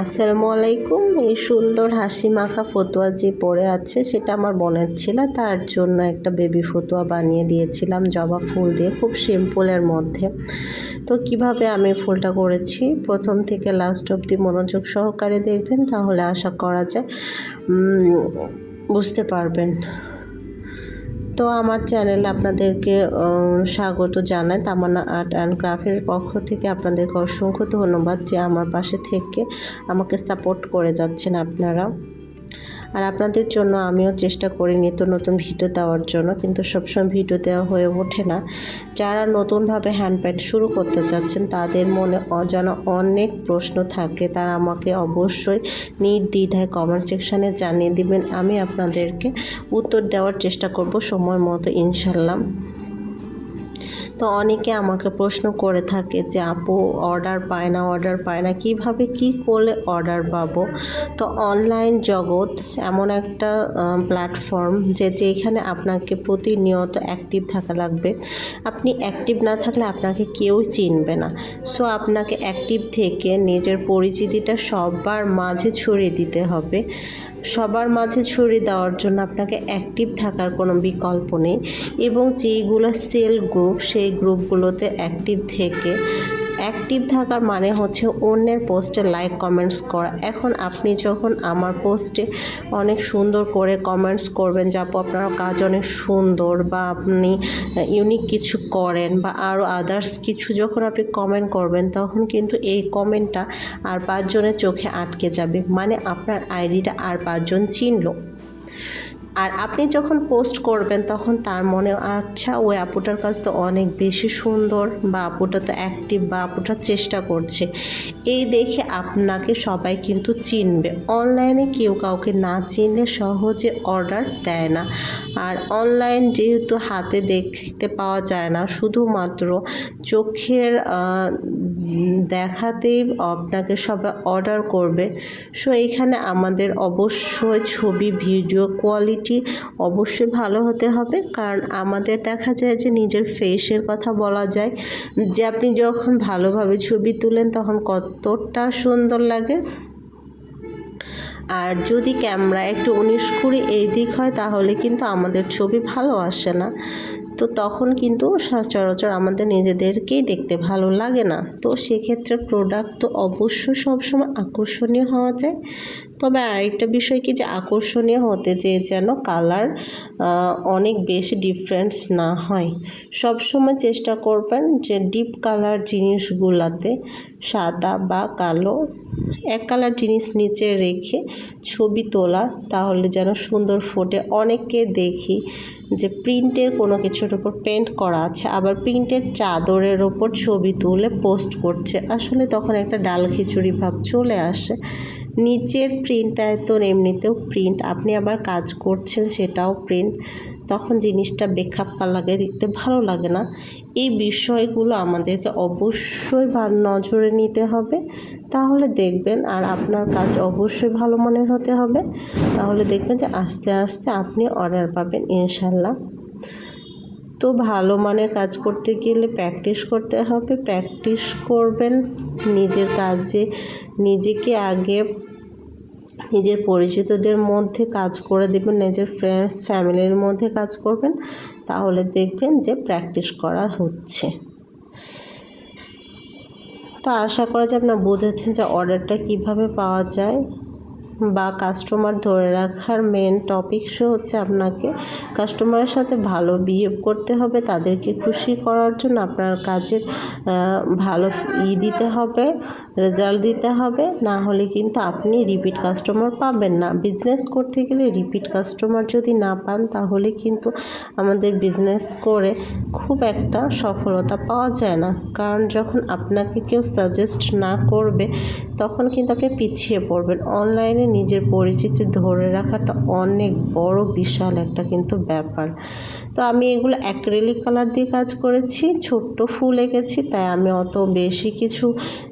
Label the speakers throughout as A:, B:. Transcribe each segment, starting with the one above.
A: আসসালামু আলাইকুম। এই সুন্দর হাসি মাখা ফতুয়া যে পরে আছে, সেটা আমার বোনের ছিল। তার জন্য একটা বেবি ফতুয়া বানিয়ে দিয়েছিলাম, জবা ফুল দিয়ে, খুব সিম্পলের মধ্যে। তো কীভাবে আমি ফুলটা করেছি? প্রথম থেকে লাস্ট অবধি মনোযোগ সহকারে দেখবেন, তাহলে আশা করা যায় বুঝতে পারবেন। তো আমার চ্যানেল আপনাদেরকে স্বাগত জানাই। তামানা আর্ট অ্যান্ড ক্রাফটের পক্ষ থেকে আপনাদেরকে অসংখ্য ধন্যবাদ যে আমার পাশে থেকে আমাকে সাপোর্ট করে যাচ্ছেন আপনারা। আর আপনাদের জন্য আমিও চেষ্টা করি নিত্য নতুন ভিডিও দেওয়ার জন্য, কিন্তু সবসময় ভিডিও দেওয়া হয়ে ওঠে না। যারা নতুনভাবে হ্যান্ড প্যান্ট শুরু করতে চাচ্ছেন, তাদের মনে অজানা অনেক প্রশ্ন থাকে। তারা আমাকে অবশ্যই নির্দ্বিধায় কমেন্ট সেকশানে জানিয়ে দিবেন। আমি আপনাদেরকে উত্তর দেওয়ার চেষ্টা করব সময় মতো ইনশাল্লাহ তো অনেকে আমাকে প্রশ্ন করে থাকে যে, আপু অর্ডার পায় না অর্ডার পায় না, কীভাবে কি করলে অর্ডার পাবো? তো অনলাইন জগৎ এমন একটা প্ল্যাটফর্ম যে, যেখানে আপনাকে প্রতিনিয়ত অ্যাক্টিভ থাকা লাগবে। আপনি অ্যাক্টিভ না থাকলে আপনাকে কেউ চিনবে না। সো আপনাকে অ্যাক্টিভ থেকে নিজের পরিচিতিটা সবার মাঝে ছড়িয়ে দিতে হবে। সবার মাঝে ছড়িয়ে দেওয়ার জন্য আপনাকে অ্যাক্টিভ থাকার কোনো বিকল্প নেই। এবং যেইগুলো সেল গ্রুপ সেই গ্রুপগুলোতে অ্যাক্টিভ থেকে অ্যাক্টিভ থাকার মানে হচ্ছে অন্যের পোস্টে লাইক কমেন্টস করা। এখন আপনি যখন আমার পোস্টে অনেক সুন্দর করে কমেন্টস করবেন যে, আপু, আপনার কাজ অনেক সুন্দর বা, আপনি ইউনিক কিছু করেন বা আরও আদার্স কিছু যখন আপনি কমেন্ট করবেন, তখন কিন্তু এই কমেন্টটা আর পাঁচজনের চোখে আটকে যাবে। মানে আপনার আইডিটা আর পাঁচজন চিনলো। আর আপনি যখন পোস্ট করবেন, তখন তার মনে আচ্ছা ওই আপুটার কাজ তো অনেক বেশি সুন্দর বা আপুটা তো অ্যাক্টিভ বা আপুটা চেষ্টা করছে। এই দেখে আপনাকে সবাই কিন্তু চিনবে। অনলাইনে কেউ কাউকে না চিনলে সহজে অর্ডার দেয় না। আর অনলাইন যেহেতু হাতে দেখতে পাওয়া যায় না, শুধুমাত্র চোখের দেখাতেই আপনাকে সবাই অর্ডার করবে। সো এখানে আমাদের অবশ্যই ছবি ভিডিও কোয়ালিটি অবশ্যই ভালো হতে হবে। কারণ আমাদের দেখা যায় যে নিজের ফেসের কথা বলা যায় যে আপনি যখন ভালোভাবে ছবি তুলেন তখন কতটা সুন্দর লাগে। আর যদি ক্যামেরা একটু উনিশ কুড়ি এই দিক হয় তাহলে কিন্তু আমাদের ছবি ভালো আসে না। তো তখন কিন্তু সচরাচর আমাদের নিজেদেরকেই দেখতে ভালো লাগে না। তো সেক্ষেত্রে প্রোডাক্ট তো অবশ্যই সবসময় আকর্ষণীয় হওয়া যায়। তবে আরেকটা বিষয় কি যে আকর্ষণীয় হতে যে যেন কালার অনেক বেশি ডিফারেন্স না হয়। সবসময় চেষ্টা করবেন যে ডিপ কালার জিনিসগুলাতে সাদা বা কালো এক কালার জিনিস নিচে রেখে ছবি তোলা, তাহলে যেন সুন্দর ফোটে। অনেককে দেখি যে প্রিন্টের কোনো কিছুর ওপর পেন্ট করা আছে, আবার প্রিন্টের চাদরের ওপর ছবি তুলে পোস্ট করছে। আসলে তখন একটা ডাল খিচুড়ি ভাব চলে আসে। নিচের প্রিন্টটায় তো এমনিতেও প্রিন্ট আপনি আবার কাজ করছেন সেটাও প্রিন্ট তখন জিনিসটা বেখাপ্পা লাগে, দেখতে ভালো লাগে না। এই বিষয়গুলো আমাদেরকে অবশ্যই নজরে নিতে হবে। তাহলে দেখবেন আর আপনার কাজ অবশ্যই ভালো মানের হতে হবে। তাহলে দেখবেন যে আস্তে আস্তে আপনি অর্ডার পাবেন, ইনশাল্লাহ। তো ভালো মানের কাজ করতে গেলে প্র্যাকটিস করতে হবে। প্র্যাকটিস করবেন নিজের কাজে নিজেকে আগে নিজের পরিচিতদের মধ্যে কাজ করে দেবেন, নিজের ফ্রেন্ডস ফ্যামিলির মধ্যে কাজ করবেন, তাহলে দেখবেন যে প্র্যাকটিস করা হচ্ছে। তো আশা করা যায় আপনারা বুঝেছেন যে অর্ডারটা কীভাবে পাওয়া যায়। বা কাস্টমার ধরে রাখার মেন টপিক হচ্ছে আপনাকে কাস্টমারের সাথে ভালো বিহেভ করতে হবে, তাদেরকে খুশি করার জন্য আপনার কাজের ভালো ই দিতে হবে রেজাল্ট দিতে হবে, না হলে কিন্তু আপনি রিপিট কাস্টমার পাবেন না। বিজনেস করতে গেলে রিপিট কাস্টমার যদি না পান, তাহলে কিন্তু আমাদের বিজনেস করে খুব একটা সফলতা পাওয়া যায় না। কারণ যখন আপনাকে কেউ সাজেস্ট না করবে, তখন কিন্তু আপনি পিছিয়ে পড়বেন। অনলাইনে নিজের পরিচিতি ধরে রাখাটা অনেক বড় বিশাল একটা কিন্তু ব্যাপার। তো আমি এগুলো অ্যাক্রেলিক কালার দিয়ে কাজ করেছি, ছোট্ট ফুল এঁকেছি, তাই আমি অত বেশি কিছু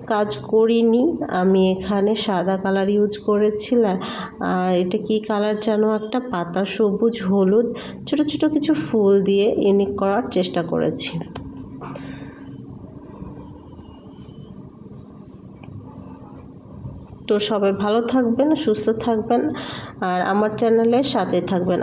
A: কাজ করিনি। আমি এখানে সাদা কালার ইউজ করেছিলাম আর এটা কি কালার যেন একটা পাতা সবুজ, হলুদ, ছোট ছোট কিছু ফুল দিয়ে ইউনিক করার চেষ্টা করেছি। তো সবাই ভালো থাকবেন সুস্থ থাকবেন আর আমার চ্যানেলের সাথে থাকবেন।